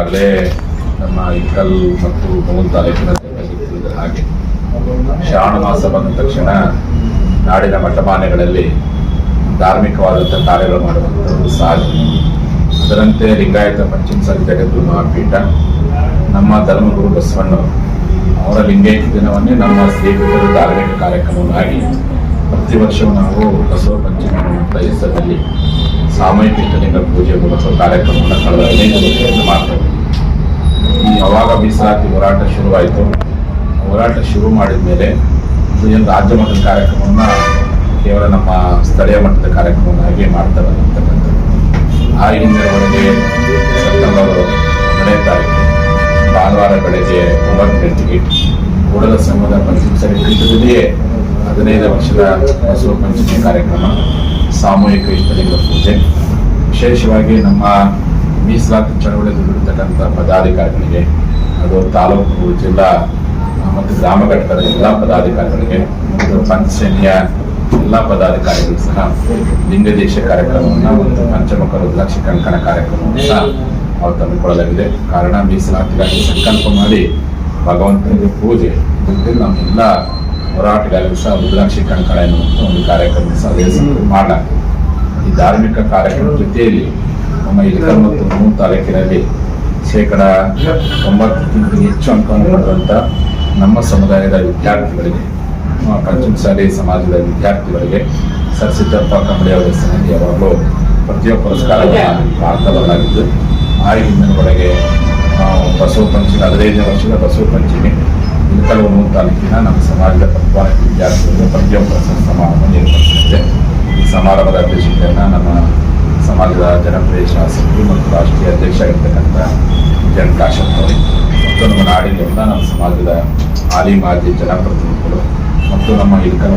ಈಗಾಗಲೇ ನಮ್ಮ ಇಕ್ಕಲ್ ಮತ್ತು ಮೂಲ್ ತಾಲೂಕಿನ ಹಾಗೆ. ಶ್ರಾವಣ ಮಾಸ ಬಂದ ತಕ್ಷಣ ನಾಡಿನ ಮಠಮಾನೆಗಳಲ್ಲಿ ಧಾರ್ಮಿಕವಾದಂಥ ಕಾರ್ಯಗಳು ಮಾಡುವಂಥದ್ದು ಸಹಜ ಅದರಂತೆ ಲಿಂಗಾಯತ ಪಂಚಮಸಾಲಿ ಜಗದ್ಗುರು ಮಹಾಪೀಠ, ನಮ್ಮ ಧರ್ಮಗುರು ಬಸವಣ್ಣವರು ಅವರ ಲಿಂಗಾಯತ ದಿನವನ್ನೇ ನಮ್ಮ ಸ್ನೇಹಿತರು ಧಾರ್ಮಿಕ ಕಾರ್ಯಕ್ರಮವನ್ನಾಗಿ ಪ್ರತಿ ವರ್ಷವೂ ನಾವು ಬಸವ ಪಂಚಮಿ ಹೆಸರಲ್ಲಿ ಸಾಮೂಹಿಕ ಇಷ್ಟಲಿಂಗ ಪೂಜೆ ಮೂಲಕ ಕಾರ್ಯಕ್ರಮವನ್ನು ಕಳೆದ ಹದಿನೈದು ವರ್ಷದಿಂದ ಮಾಡ್ತೇವೆ ಈ ಯಾವಾಗ ಮೀಸಲಾತಿ ಹೋರಾಟ ಶುರುವಾಯಿತು. ಹೋರಾಟ ಶುರು ಮಾಡಿದ ಮೇಲೆ ಏನು ರಾಜ್ಯ ಮಟ್ಟದ ಕಾರ್ಯಕ್ರಮವನ್ನು ಕೇವಲ ನಮ್ಮ ಸ್ಥಳೀಯ ಮಟ್ಟದ ಕಾರ್ಯಕ್ರಮವನ್ನಾಗಿ ಮಾಡ್ತಾ ಬಂದಿರ್ತಕ್ಕಂಥದ್ದು. ಆ ಹಿನ್ನೆಲೆಯೊಳಗೆ ಸೆಪ್ಟೆಂಬರ್ ತಾರೀಕು, ಭಾನುವಾರ ಬೆಳಗ್ಗೆ ಒಂಬತ್ತು ಗಂಟೆಗೆ ಕೂಡಲ ಸಂಘದ ಪಂಚಮಸರಿ ಪೀಠದಲ್ಲಿಯೇ ಹದಿನೈದು ವರ್ಷದ ಬಸವ ಪಂಚಮಿ ಕಾರ್ಯಕ್ರಮ. ಸಾಮೂಹಿಕ ಇಷ್ಟಲಿಂಗ ಪೂಜೆ. ವಿಶೇಷವಾಗಿ ನಮ್ಮ ಮೀಸಲಾತಿ ಚಳವಳಿ ದುಡಿದಿರ್ತಕ್ಕಂಥ ಪದಾಧಿಕಾರಿಗಳಿಗೆ ಅದು ತಾಲೂಕು, ಜಿಲ್ಲಾ, ಮತ್ತು ಗ್ರಾಮ ಘಟಕದ ಎಲ್ಲ ಪದಾಧಿಕಾರಿಗಳಿಗೆ, ಮತ್ತು ಪಂಚಸೇನೆಯ ಎಲ್ಲ ಪದಾಧಿಕಾರಿಗಳು ಸಹ ಲಿಂಗದೇಶ ಕಾರ್ಯಕ್ರಮವನ್ನು ಮತ್ತು ಪಂಚಮುಖ ರುದ್ರಾಕ್ಷ ಕಂಕಣ ಕಾರ್ಯಕ್ರಮವನ್ನು ಸಹ ಅವರು ತಂದುಕೊಳ್ಳಲಾಗಿದೆ. ಕಾರಣ ಮೀಸಲಾತಿಗಾಗಿ ಸಂಕಲ್ಪ ಮಾಡಿ ಭಗವಂತನಿಗೆ ಪೂಜೆ. ಜೊತೆಗೆ ನಮ್ಮೆಲ್ಲ ಹೋರಾಟಗಾರರು ಸಹ ರುದ್ರಾಕ್ಷಿ ಕಂಕಣ ಎನ್ನುವಂಥ ಒಂದು ಕಾರ್ಯಕ್ರಮ ಸಹ ಮಾಡಲಾಗಿದೆ ಈ ಧಾರ್ಮಿಕ ಕಾರ್ಯಕ್ರಮದ ಜೊತೆಯಲ್ಲಿ ನಮ್ಮ ಇಳಕಲ್ ಮತ್ತು ಮೂರು ತಾಲೂಕಿನಲ್ಲಿ ಶೇಕಡ ತೊಂಬತ್ತಕ್ಕಿಂತ ಹೆಚ್ಚು ಅಂಕವನ್ನು ಪಡೆದಂಥ ನಮ್ಮ ಸಮುದಾಯದ ವಿದ್ಯಾರ್ಥಿಗಳಿಗೆ ಪಂಚಮ ಪಂಚಮಸಾಲಿ ಸಮಾಜದ ವಿದ್ಯಾರ್ಥಿಗಳಿಗೆ ಸರ್ ಸಿದ್ದಪ್ಪ ಕಂಬಳಿ ಅವರ ಹೆಸರಿನಲ್ಲಿ ಯಾವಾಗಲೂ ಪ್ರತಿಯೊಬ್ಬ ಪುರಸ್ಕಾರವನ್ನು ಮಾಡ್ತಾ ಆ ಹಿಂದಿನ ಒಳಗೆ ಬಸವ ಪಂಚಮಿ, ಹದಿನೈದನೇ ವರ್ಷದ ಬಸವ ಪಂಚಮಿ ಇಳಕಲ್ ಮೂರು ತಾಲೂಕಿನ ನಮ್ಮ ಸಮಾಜದ ಪ್ರತಿಭಾನ್ವಿತ ವಿದ್ಯಾರ್ಥಿಗಳಿಗೆ ಪ್ರಶಸ್ತಿ ಸಮಾರಂಭ ಏರ್ಪಡಿಸಿದೆ ಈ ಸಮಾರಂಭದ ಅಧ್ಯಕ್ಷತೆಯನ್ನು ನಮ್ಮ ಸಮಾಜದ ಜನಪ್ರಿಯ ಶಾಸಕರು ಮತ್ತು ರಾಷ್ಟ್ರೀಯ ಅಧ್ಯಕ್ಷ ಆಗಿರ್ತಕ್ಕಂಥ ಜನ್ ಅವರು ಮತ್ತು ನಮ್ಮ ನಾಡಿನಿಂದ ನಮ್ಮ ಸಮಾಜದ ಹಾಲಿ ಮಾಜಿ ಜನಪ್ರತಿನಿಧಿಗಳು ಮತ್ತು ನಮ್ಮ ಇಲ್ಕಲ್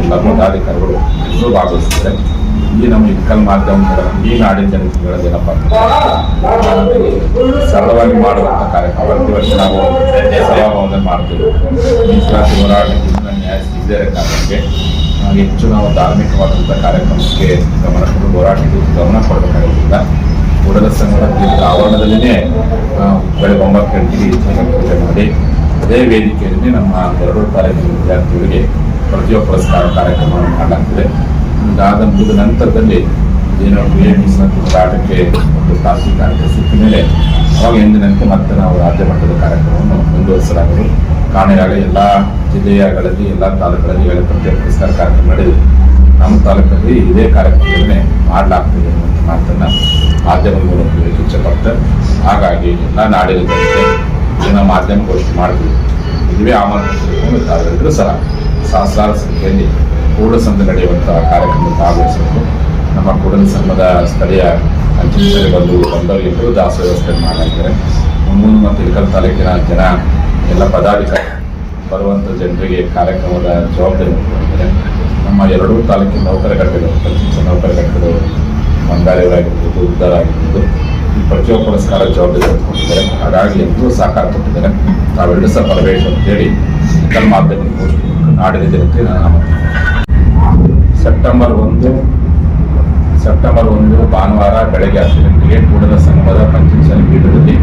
ಎಲ್ಲ ಪದಾಧಿಕಾರಿಗಳು ಎಲ್ಲರೂ ಭಾಗವಹಿಸಿದ್ದಾರೆ. ಈ ನಮ್ಮ ಇಲ್ಕಲ್ ಮಾಧ್ಯಮಗಳ ಈ ನಾಡಿನ ಜನತೆಗಳ ಏನಪ್ಪ ಅಂತಂದ್ರೆ, ಸರಳವಾಗಿ ಮಾಡುವಂಥ ಕಾರ್ಯಕ್ರಮ. ಪ್ರತಿ ವರ್ಷ ನಾವು ಮಾಡ್ತೀವಿ. ಮೀಸಲಾತಿ ನ್ಯಾಯ ಸಿಗದೇ ಕಾರಣಕ್ಕೆ ಹೆಚ್ಚು ನಾವು ಧಾರ್ಮಿಕವಾದಂಥ ಕಾರ್ಯಕ್ರಮಕ್ಕೆ ಗಮನ ಕೊಟ್ಟು ಹೋರಾಟಕ್ಕೆ ಗಮನ ಕೊಡಬೇಕಾಗಿರೋದ್ರಿಂದ ಕೂಡಲ ಸಂಘದ ಆವರಣದಲ್ಲಿನೇ ಬೆಳಗ್ಗೆ ಒಂಬತ್ತು ಗಂಟೆಗೆ ಪೂಜೆ ಮಾಡಿ ಅದೇ ವೇದಿಕೆಯಲ್ಲಿ ನಮ್ಮ ಎರಡು ಕಾಲೇಜಿನ ವಿದ್ಯಾರ್ಥಿಗಳಿಗೆ ಪ್ರತಿಯೊಬ್ಬ ಪುರಸ್ಕಾರ ಕಾರ್ಯಕ್ರಮವನ್ನು ಮಾಡಲಾಗ್ತದೆ. ಮುಗಿದ ನಂತರದಲ್ಲಿ ಏನೋ ಮೀಸಲಾತಿ ಹೋರಾಟಕ್ಕೆ ಒಂದು ಖಾಸಗಿ ಕಾರ್ಯಕ್ರಮ ಸಿಕ್ಕ ಮೇಲೆ ಅವಾಗ ಎಂದಿನಂತೆ ಮತ್ತೆ ನಾವು ರಾಜ್ಯ ಮಟ್ಟದ ಕಾರ್ಯಕ್ರಮವನ್ನು ಮುಂದುವರಿಸಲಾಗುವುದು. ಕಾಣೆಯಾಗಲಿ ಎಲ್ಲ ಜಿಲ್ಲೆಯಗಳಲ್ಲಿ ಎಲ್ಲ ತಾಲೂಕುಗಳಲ್ಲಿ ಈಗಾಗಲೇ ಪ್ರತ್ಯೇಕ ಪುರಸ್ಕಾರ ಕಾರ್ಯಕ್ರಮ ನಡೆದಿದೆ. ನಮ್ಮ ತಾಲೂಕಲ್ಲಿ ಇದೇ ಕಾರ್ಯಕ್ರಮಗಳನ್ನೇ ಮಾಡಲಾಗ್ತದೆ ಅನ್ನುವಂಥ ಮಾತನ್ನು ಮಾಧ್ಯಮದ ಮೂಲಕ ಹೇಳಲಿಕ್ಕೆ ಇಚ್ಛೆಪಡ್ತಾರೆ ಹಾಗಾಗಿ ಎಲ್ಲ ನಾಡಿನ ಜನತೆ ಮಾಧ್ಯಮ ಮಾಧ್ಯಮಗೋಷ್ಠಿ ಮಾಡ್ತೀವಿ. ಇದುವೇ ಆಮಂತ್ರಿಸಿಕೊಂಡು ಸಹ ಸಹಸ್ರಾರು ಸಂಖ್ಯೆಯಲ್ಲಿ ಕೂಡಲ ಸಂಘ ನಡೆಯುವಂತಹ ಕಾರ್ಯಕ್ರಮ ಭಾಗವಹಿಸಬೇಕು ನಮ್ಮ ಕೂಡಲ ಸಂಘದ ಸ್ಥಳೀಯ ಅಧ್ಯಕ್ಷರು ಬಂದು ಬಂದವರಿಗೆಲ್ಲರೂ ದಾಸ ವ್ಯವಸ್ಥೆ ಮಾಡಿದ್ದಾರೆ ಮುನ್ನೂರು ಮತ್ತು ಇಳಕಲ್ ತಾಲೂಕಿನ ಜನ ಎಲ್ಲ ಪದಾಧಿಕಾರಿ ಬರುವಂಥ ಜನರಿಗೆ ಕಾರ್ಯಕ್ರಮದ ಜವಾಬ್ದಾರಿ ಹೊಂದಿದ್ದಾರೆ ನಮ್ಮ ಎರಡೂ ತಾಲೂಕಿನ ನೌಕರ ಘಟಕಗಳು ಪ್ರತಿಷ್ಠ ನೌಕರ ಘಟಕದವರು ಮಂಗಾಳಿಯವರಾಗಿರ್ಬೋದು ಉದ್ದಾರ ಆಗಿರ್ಬೋದು ಈ ಪ್ರತಿಯೊಬ್ಬ ಪುರಸ್ಕಾರ ಜವಾಬ್ದಾರಿ ಹೊಂದಿದ್ದಾರೆ ಹಾಗಾಗಿ ಎಲ್ಲರೂ ಸಹಕಾರ ಕೊಟ್ಟಿದ್ದಾರೆ. ತಾವೆರಡು ಸಹ ಬರಬೇಕು ಅಂತೇಳಿ ಮಾಧ್ಯಮ ನಾಡಿನ ಜನತೆ ನಾನು ಸೆಪ್ಟೆಂಬರ್ ಒಂದು ಸೆಪ್ಟೆಂಬರ್ ಒಂದು ಭಾನುವಾರ ಬೆಳಗ್ಗೆ ಹತ್ತು ಗಂಟೆಗೆ ಕೂಡಲ ಸಂಘದ ಪಂಚಮಿ ಪೀಠದಲ್ಲಿ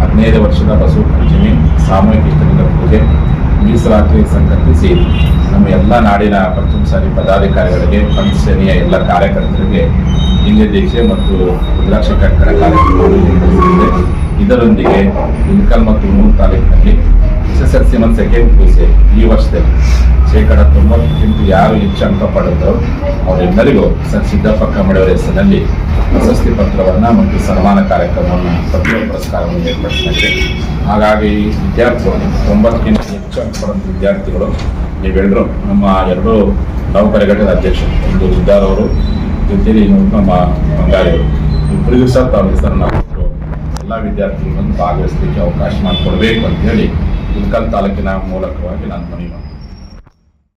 ಹದಿನೈದು ವರ್ಷದ ಬಸವ ಪಂಚಮಿ, ಸಾಮೂಹಿಕ ಇಷ್ಟಲಿಂಗ ಪೂಜೆ, ಮೀಸಲಾತಿ ಸಂಕಲ್ಪಿಸಿ ನಮ್ಮ ಎಲ್ಲ ನಾಡಿನ ಪಂಚಮಸಾಲಿ ಪದಾಧಿಕಾರಿಗಳಿಗೆ ಪಂಚಸೇನೆಯ ಎಲ್ಲ ಕಾರ್ಯಕರ್ತರಿಗೆ ಹಿಂದೆ ದೀಕ್ಷೆ ಮತ್ತು ರುದ್ರಾಕ್ಷ ಕಟ್ಟಡ ಏರ್ಪಡಿಸಿದೆ ಇದರೊಂದಿಗೆ ಇನ್ಕಲ್ ಮತ್ತು ಮೂರು ತಾಲೂಕಿನಲ್ಲಿ ಎಸ್ ಎಸ್ ಸಿ ಮತ್ತು ಸೆಕೆಂಡ್ ಪಿ ಸಿ ಈ ವರ್ಷದಲ್ಲಿ ಶೇಕಡ ತೊಂಬತ್ತಕ್ಕಿಂತ ಯಾರು ಹೆಚ್ಚು ಅಂಕ ಪಡೆದ್ರು ಅವರೆಲ್ಲರಿಗೂ ಸರ್, ಸಿದ್ದಪ್ಪ ಕಮ್ಮಡಿಯವರ ಹೆಸರಿನಲ್ಲಿ ಪ್ರಶಸ್ತಿ ಪತ್ರವನ್ನು ಮತ್ತು ಸನ್ಮಾನ ಕಾರ್ಯಕ್ರಮವನ್ನು ಪತ್ರ ಪುರಸ್ಕಾರವನ್ನು ಏರ್ಪಡಿಸಿದೆ ಹಾಗಾಗಿ ವಿದ್ಯಾರ್ಥಿಗಳು ತೊಂಬತ್ತಕ್ಕಿಂತ ಹೆಚ್ಚು ಅಂಕ ಪಡೆದ ವಿದ್ಯಾರ್ಥಿಗಳು ನೀವೆಲ್ಲರೂ ನಮ್ಮ ಎರಡು ನೌಕರಿ ಘಟಕದ ಅಧ್ಯಕ್ಷರು, ಒಂದು ಉದ್ದಾರ್ ಅವರು ಜೊತೆಲಿ ಇನ್ನೊಂದು ನಮ್ಮ ಬಂಗಾರಿಯವರು ಇಬ್ಬರಿಗೂ ಸಹ ತಾವು ಹೆಸರನ್ನು ಎಲ್ಲ ವಿದ್ಯಾರ್ಥಿಗಳನ್ನು ಭಾಗವಹಿಸಲಿಕ್ಕೆ ಅವಕಾಶ ಮಾಡಿಕೊಡ್ಬೇಕು ಅಂತ ಹೇಳಿ ಇಲ್ಕಲ್ ತಾಲೂಕಿನ ಮೂಲಕವಾಗಿ ನಾನು ಮನವಿ